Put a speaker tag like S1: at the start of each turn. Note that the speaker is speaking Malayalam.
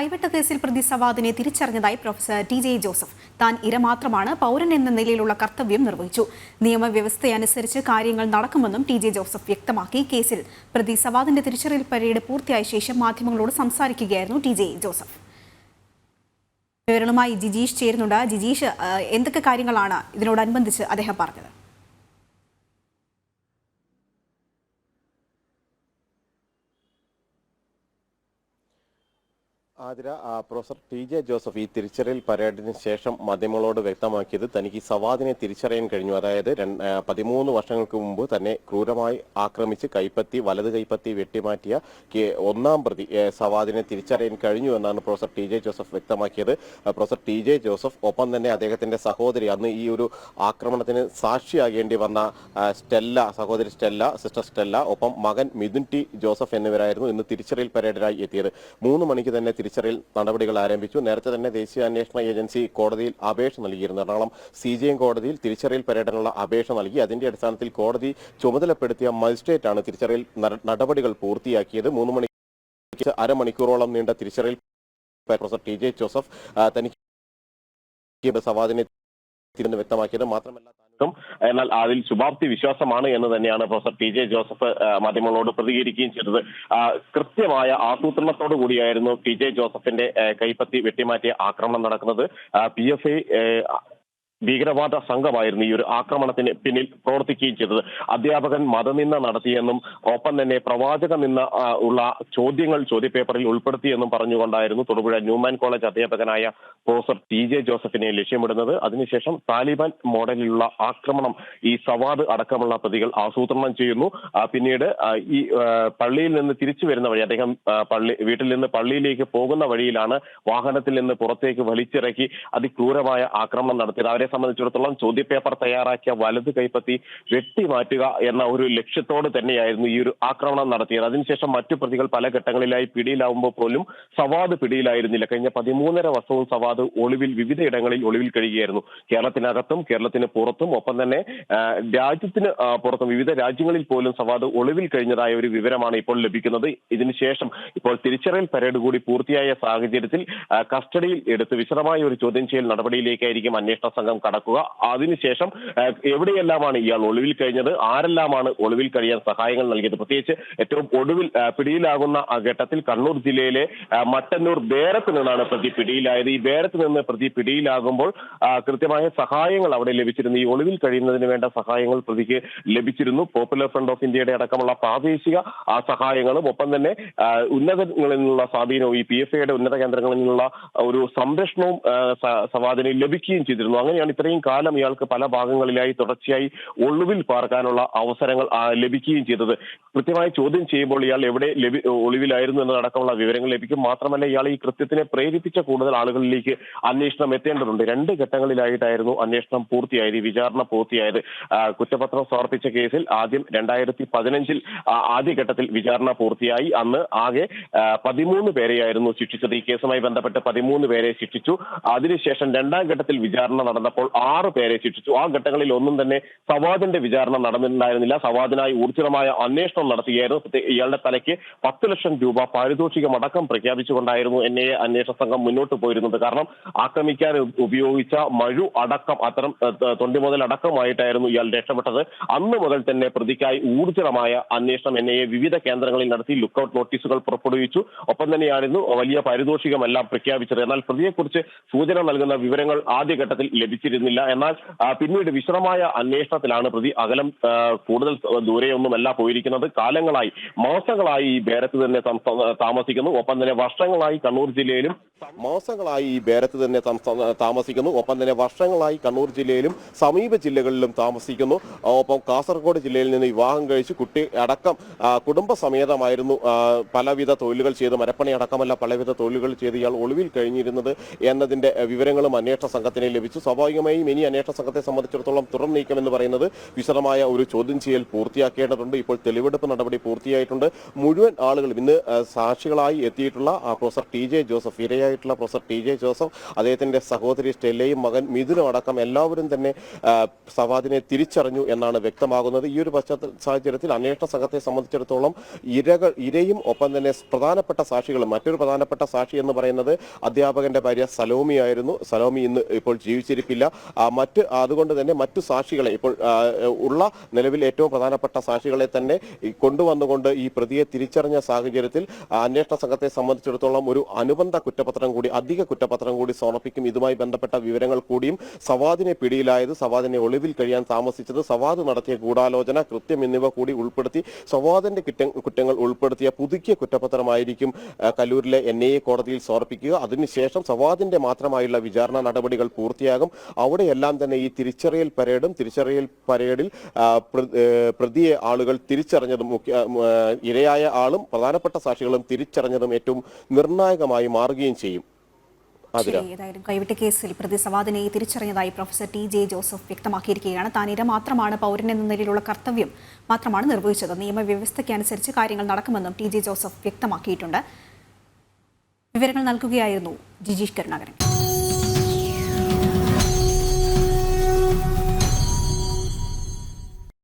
S1: കൈവിട്ട കേസിൽ പ്രതി സവാദിനെ തിരിച്ചറിഞ്ഞതായി പ്രൊഫസർ ടി ജെ ജോസഫ്. താൻ ഇര മാത്രമാണ് പൗരൻ എന്ന നിലയിലുള്ള കർത്തവ്യം നിർവഹിച്ചു. നിയമവ്യവസ്ഥയനുസരിച്ച് കാര്യങ്ങൾ നടക്കുമെന്നും ടി ജെ ജോസഫ് വ്യക്തമാക്കി. കേസിൽ പ്രതി സവാദിന്റെ തിരിച്ചറിയൽ പരേഡ് പൂർത്തിയായ ശേഷം മാധ്യമങ്ങളോട് സംസാരിക്കുകയായിരുന്നു ടി ജെ ജോസഫ്. വിവരങ്ങളുമായി ജിജീഷ് ചേരുന്നുണ്ട്. ജിജീഷ് എന്തൊക്കെ കാര്യങ്ങളാണ് ഇതിനോടനുബന്ധിച്ച് അദ്ദേഹം പറഞ്ഞത്?
S2: Athira professor T J Joseph ഈ തിരിച്ചറിയൽ പരേഡിന് ശേഷം മാധ്യമങ്ങളോട് വ്യക്തമാക്കിയത് തനിക്ക് സവാദിനെ തിരിച്ചറിയാൻ കഴിഞ്ഞു. അതായത് പതിമൂന്ന് വർഷങ്ങൾക്ക് മുമ്പ് തന്നെ ക്രൂരമായി ആക്രമിച്ച് കൈപ്പത്തി വലത് കൈപ്പത്തി വെട്ടിമാറ്റിയ ഒന്നാം പ്രതി സവാദിനെ തിരിച്ചറിയാൻ കഴിഞ്ഞു എന്നാണ് പ്രൊഫസർ ടി ജെ ജോസഫ് വ്യക്തമാക്കിയത്. പ്രൊഫസർ ടി ജെ ജോസഫ് ഒപ്പം തന്നെ അദ്ദേഹത്തിന്റെ സഹോദരി അന്ന് ഈ ഒരു ആക്രമണത്തിന് സാക്ഷിയാകേണ്ടി വന്ന സ്റ്റെല്ല സഹോദരി സ്റ്റെല്ല സിസ്റ്റർ സ്റ്റെല്ല ഒപ്പം മകൻ മിഥുൻ ടി ജോസഫ് എന്നിവരായിരുന്നു ഇന്ന് തിരിച്ചറിയൽ പരേഡിനായി എത്തിയത്. മൂന്ന് മണിക്ക് തന്നെ തിരിച്ചറിയൽ നടപടികൾ ആരംഭിച്ചു. നേരത്തെ തന്നെ ദേശീയ അന്വേഷണ ഏജൻസി കോടതിയിൽ അപേക്ഷ നൽകിയിരുന്നു. എറണാകുളം സി ജി എം കോടതിയിൽ തിരിച്ചറിയൽ പര്യടനമുള്ള അപേക്ഷ നൽകി. അതിന്റെ അടിസ്ഥാനത്തിൽ കോടതി ചുമതലപ്പെടുത്തിയ മജിസ്ട്രേറ്റാണ് തിരിച്ചറിയൽ നട- നടപടികൾ പൂർത്തിയാക്കിയത്. മൂന്ന് മണിക്ക് അരമണിക്കൂറോളം നീണ്ട തിരിച്ചറിയൽ പ്രൊഫസർ ടി ജെ ജോസഫ് തനിക്ക് സവാദിനെ തിരിഞ്ഞ് വ്യക്തമാക്കിയത് മാത്രമല്ല എന്നാൽ അതിൽ ശുഭാപ്തി വിശ്വാസമാണ് എന്ന് തന്നെയാണ് പ്രൊഫസർ ടി ജെ ജോസഫ് മാധ്യമങ്ങളോട് പ്രതികരിക്കുകയും ചെയ്തത്. കൃത്യമായ ആസൂത്രണത്തോടു കൂടിയായിരുന്നു ടി ജെ ജോസഫിന്റെ കൈപ്പത്തി വെട്ടിമാറ്റിയ ആക്രമണം നടക്കുന്നത്. പി എഫ് ഐ ഭീകരവാദ സംഘമായിരുന്നു ഈ ഒരു ആക്രമണത്തിന് പിന്നിൽ പ്രവർത്തിക്കുകയും ചെയ്തത്. അധ്യാപകൻ മതനിന്ദ നടത്തിയെന്നും ഒപ്പം തന്നെ പ്രവാചക നിന്ന ഉള്ള ചോദ്യങ്ങൾ ചോദ്യപേപ്പറിൽ ഉൾപ്പെടുത്തിയെന്നും പറഞ്ഞുകൊണ്ടായിരുന്നു തൊടുപുഴ ന്യൂമാൻ കോളേജ് അധ്യാപകനായ പ്രൊഫസർ ടി ജെ ജോസഫിനെ ലക്ഷ്യമിടുന്നത്. അതിനുശേഷം താലിബാൻ മോഡലിലുള്ള ആക്രമണം ഈ സവാദ് അടക്കമുള്ള പ്രതികൾ ആസൂത്രണം ചെയ്യുന്നു. പിന്നീട് ഈ പള്ളിയിൽ നിന്ന് തിരിച്ചു വരുന്ന വഴി അദ്ദേഹം പള്ളി വീട്ടിൽ നിന്ന് പള്ളിയിലേക്ക് പോകുന്ന വഴിയിലാണ് വാഹനത്തിൽ നിന്ന് പുറത്തേക്ക് വലിച്ചിറക്കി അതിക്രൂരമായ ആക്രമണം നടത്തിയത്. അവരെ സംബന്ധിച്ചിടത്തോളം ചോദ്യപേപ്പർ തയ്യാറാക്കിയ വലത് കൈപ്പത്തി വെട്ടിമാറ്റുക എന്ന ഒരു ലക്ഷ്യത്തോട് തന്നെയായിരുന്നു ഈ ഒരു ആക്രമണം നടത്തിയത്. അതിനുശേഷം മറ്റു പ്രതികൾ പല ഘട്ടങ്ങളിലായി പിടിയിലാവുമ്പോൾ പോലും സവാദ് പിടിയിലായിരുന്നില്ല. കഴിഞ്ഞ പതിമൂന്നര വർഷവും സവാദ് ഒളിവിൽ വിവിധയിടങ്ങളിൽ ഒളിവിൽ കഴിയുകയായിരുന്നു. കേരളത്തിനകത്തും കേരളത്തിന് പുറത്തും ഒപ്പം തന്നെ രാജ്യത്തിന് പുറത്തും വിവിധ രാജ്യങ്ങളിൽ പോലും സവാദ് ഒളിവിൽ കഴിഞ്ഞതായ ഒരു വിവരമാണ് ഇപ്പോൾ ലഭിക്കുന്നത്. ഇതിനുശേഷം ഇപ്പോൾ തിരിച്ചറിയൽ പരേഡ് കൂടി പൂർത്തിയായ സാഹചര്യത്തിൽ കസ്റ്റഡിയിൽ എടുത്ത് വിശദമായ ഒരു ചോദ്യം ചെയ്യൽ നടപടിയിലേക്കായിരിക്കും അന്വേഷണ സംഘം കടക്കുക. അതിനുശേഷം എവിടെയെല്ലാമാണ് ഇയാൾ ഒളിവിൽ കഴിഞ്ഞത്? ആരെല്ലാമാണ് ഒളിവിൽ കഴിയാൻ സഹായങ്ങൾ നൽകിയത്? പ്രത്യേകിച്ച് ഏറ്റവും ഒടുവിൽ പിടിയിലാകുന്ന ഘട്ടത്തിൽ കണ്ണൂർ ജില്ലയിലെ മട്ടന്നൂർ ബേരത്ത് നിന്നാണ് പ്രതി പിടിയിലായത്. ഈ ബേരത്ത് നിന്ന് പ്രതി പിടിയിലാകുമ്പോൾ കൃത്യമായ സഹായങ്ങൾ അവിടെ ലഭിച്ചിരുന്നു. ഈ ഒളിവിൽ കഴിയുന്നതിന് വേണ്ട സഹായങ്ങൾ പ്രതിക്ക് ലഭിച്ചിരുന്നു. പോപ്പുലർ ഫ്രണ്ട് ഓഫ് ഇന്ത്യയുടെ അടക്കമുള്ള പ്രാദേശിക സഹായങ്ങളും ഒപ്പം തന്നെ ഉന്നതങ്ങളിൽ നിന്നുള്ള സ്വാധീനവും ഈ പി എഫ് ഐയുടെ ഉന്നത കേന്ദ്രങ്ങളിൽ നിന്നുള്ള ഒരു സംരക്ഷണവും സവാദിന് ലഭിക്കുകയും ചെയ്തിരുന്നു. അങ്ങനെയാണ് ഇത്രയും കാലം ഇയാൾക്ക് പല ഭാഗങ്ങളിലായി തുടർച്ചയായി ഒളിവിൽ പാർക്കാനുള്ള അവസരങ്ങൾ ലഭിക്കുകയും ചെയ്തത്. കൃത്യമായി ചോദ്യം ചെയ്യുമ്പോൾ ഇയാൾ എവിടെ ഒളിവിലായിരുന്നു എന്നതടക്കമുള്ള വിവരങ്ങൾ ലഭിക്കും. മാത്രമല്ല ഇയാൾ ഈ കൃത്യത്തിനെ പ്രേരിപ്പിച്ച കൂടുതൽ ആളുകളിലേക്ക് അന്വേഷണം എത്തേണ്ടതുണ്ട്. രണ്ട് ഘട്ടങ്ങളിലായിട്ടായിരുന്നു അന്വേഷണം പൂർത്തിയായത് വിചാരണ പൂർത്തിയായത്. കുറ്റപത്രം സമർപ്പിച്ച കേസിൽ ആദ്യം രണ്ടായിരത്തി പതിനഞ്ചിൽ ആദ്യഘട്ടത്തിൽ വിചാരണ പൂർത്തിയായി. അന്ന് ആകെ പതിമൂന്ന് പേരെയായിരുന്നു ശിക്ഷിച്ചത്. ഈ കേസുമായി ബന്ധപ്പെട്ട് പതിമൂന്ന് പേരെ ശിക്ഷിച്ചു. അതിനുശേഷം രണ്ടാം ഘട്ടത്തിൽ വിചാരണ നടന്നപ്പോൾ ആറ് പേരെ ശിക്ഷിച്ചു. ആ ഘട്ടങ്ങളിൽ ഒന്നും തന്നെ സവാദിന്റെ വിചാരണ നടന്നിട്ടുണ്ടായിരുന്നില്ല. സവാദിനായി ഊർജിതമായ അന്വേഷണം നടത്തുകയായിരുന്നു ഇയാളുടെ തലയ്ക്ക് പത്ത് ലക്ഷം രൂപ പാരിതോഷികം അടക്കം പ്രഖ്യാപിച്ചുകൊണ്ടായിരുന്നു എൻ എ അന്വേഷണ സംഘം മുന്നോട്ട് പോയിരുന്നത്. കാരണം ആക്രമിക്കാൻ ഉപയോഗിച്ച മഴു അടക്കം അത്തരം തൊണ്ടി മുതൽ അടക്കമായിട്ടായിരുന്നു ഇയാൾ രക്ഷപ്പെട്ടത്. അന്ന് മുതൽ തന്നെ പ്രതിക്കായി ഊർജിതമായ അന്വേഷണം എൻ എ വിവിധ കേന്ദ്രങ്ങളിൽ നടത്തി ലുക്കൌട്ട് നോട്ടീസുകൾ പുറപ്പെടുവിച്ചു. ഒപ്പം തന്നെയായിരുന്നു വലിയ പാരിതോഷികമെല്ലാം പ്രഖ്യാപിച്ചത്. എന്നാൽ പ്രതിയെക്കുറിച്ച് സൂചന നൽകുന്ന വിവരങ്ങൾ ആദ്യഘട്ടത്തിൽ ലഭിച്ചിരുന്നില്ല എന്നാൽ പിന്നീട് വിശദമായ അന്വേഷണത്തിലാണ് പ്രതി അകലം കൂടുതൽ ദൂരെയൊന്നുമല്ല പോയിരിക്കുന്നത്. കാലങ്ങളായി മാസങ്ങളായി ഈ ബേരത്ത് തന്നെ താമസിക്കുന്നു. ഒപ്പം തന്നെ വർഷങ്ങളായി കണ്ണൂർ ജില്ലയിലും മാസങ്ങളായി ഈ ബേരത്ത് തന്നെ താമസിക്കുന്നു. ഒപ്പം തന്നെ വർഷങ്ങളായി കണ്ണൂർ ജില്ലയിലും സമീപ ജില്ലകളിലും താമസിക്കുന്നു. ഒപ്പം കാസർഗോഡ് ജില്ലയിൽ നിന്ന് വിവാഹം കഴിച്ച് കുട്ടി അടക്കം കുടുംബ കുടുംബസമേതമായിരുന്നു പലവിധ തൊഴിലുകൾ ചെയ്ത് മരപ്പണി അടക്കമല്ല പലവിധ തൊഴിലുകൾ ചെയ്ത് ഇയാൾ ഒളിവിൽ കഴിഞ്ഞിരുന്നത് എന്നതിന്റെ വിവരങ്ങളും അന്വേഷണ സംഘത്തിന് ലഭിച്ചു. സ്വാഭാവികമായും ഇനി അന്വേഷണ സംഘത്തെ സംബന്ധിച്ചിടത്തോളം തുടർ നീക്കം എന്ന് പറയുന്നത് വിശദമായ ഒരു ചോദ്യം ചെയ്യൽ പൂർത്തിയാക്കേണ്ടതുണ്ട്. ഇപ്പോൾ തെളിവെടുപ്പ് നടപടി പൂർത്തിയായിട്ടുണ്ട്. മുഴുവൻ ആളുകളും ഇന്ന് സാക്ഷികളായി എത്തിയിട്ടുള്ള പ്രൊഫസർ ടി ജെ ജോസഫ്
S3: ഇരയായിട്ടുള്ള പ്രൊഫസർ ടി ജെ ജോസഫ് അദ്ദേഹത്തിന്റെ സഹോദരി സ്റ്റെല്ലയും മകൻ മിഥുനും അടക്കം എല്ലാവരും തന്നെ സവാദിനെ തിരിച്ചറിഞ്ഞു എന്നാണ് വ്യക്തമാകുന്നത്. ഈ ഒരു പശ്ചാത്തല സാഹചര്യത്തിൽ അന്വേഷണ സംഘത്തെ സംബന്ധിച്ചിടത്തോളം ഇരകൾ ഇരയും ഒപ്പം തന്നെ പ്രധാനപ്പെട്ട സാക്ഷികളും മറ്റൊരു പ്രധാനപ്പെട്ട സാക്ഷി എന്ന് പറയുന്നത് അധ്യാപകന്റെ ഭാര്യ സലോമിയായിരുന്നു സലോമി ഇന്ന് ഇപ്പോൾ ജീവിച്ചിരിപ്പില്ല. ആ, മറ്റ് അതുകൊണ്ട് തന്നെ മറ്റു സാക്ഷികളെ ഇപ്പോൾ ഉള്ള നിലവിൽ ഏറ്റവും പ്രധാനപ്പെട്ട സാക്ഷികളെ തന്നെ കൊണ്ടുവന്നുകൊണ്ട് ഈ പ്രതിയെ തിരിച്ചറിഞ്ഞ സാഹചര്യത്തിൽ അന്വേഷണ സംഘത്തെ സംബന്ധിച്ചിടത്തോളം ഒരു അനുബന്ധ കുറ്റപത്രം കൂടി അധിക കുറ്റപത്രം കൂടി സമർപ്പിക്കും. ഇതുമായി ബന്ധപ്പെട്ട വിവരങ്ങൾ കൂടിയും സവാദിനെ പിടിയിലായത് സവാദിനെ ഒളിവിൽ കഴിയാൻ താമസിച്ചത് സവാദ് നടത്തിയ ഗൂഢാലോചന കൃത്യം എന്നിവ കൂടി ഉൾപ്പെടുത്തി സവാദിന്റെ കുറ്റങ്ങൾ ഉൾപ്പെടുത്തിയ പുതുക്കിയ കുറ്റപത്രമായിരിക്കും കല്ലൂരിലെ എൻ കോടതിയിൽ സമർപ്പിക്കുക. അതിനുശേഷം സവാദിന്റെ മാത്രമായുള്ള വിചാരണ നടപടികൾ പൂർത്തിയാകും. അവിടെയെല്ലാം തന്നെ ഈ തിരിച്ചറിയൽ പരേഡും തിരിച്ചറിയൽ പരേഡിൽ പ്രതിയെ ആളുകൾ തിരിച്ചറിഞ്ഞതും ഇരയായ ആളും പ്രധാനപ്പെട്ട സാക്ഷികളും തിരിച്ചറിഞ്ഞതും ഏറ്റവും നിർണായകമായി മാറുകയും ചെയ്യും.
S1: ഏതായാലും കൈവിട്ട കേസിൽ പ്രതി സവാദിനെ തിരിച്ചറിഞ്ഞതായി പ്രൊഫസർ ടി ജെ ജോസഫ് വ്യക്തമാക്കിയിരിക്കുകയാണ്. താൻ ഇര മാത്രമാണ് പൗരൻ എന്ന നിലയിലുള്ള കർത്തവ്യം മാത്രമാണ് നിർവഹിച്ചത്. നിയമവ്യവസ്ഥയ്ക്കനുസരിച്ച് കാര്യങ്ങൾ നടക്കുമെന്നും ടി ജെ ജോസഫ് വ്യക്തമാക്കിയിട്ടുണ്ട്. വിവരങ്ങൾ നൽകുകയായിരുന്നു ജിജീഷ് കരുണാകരൻ.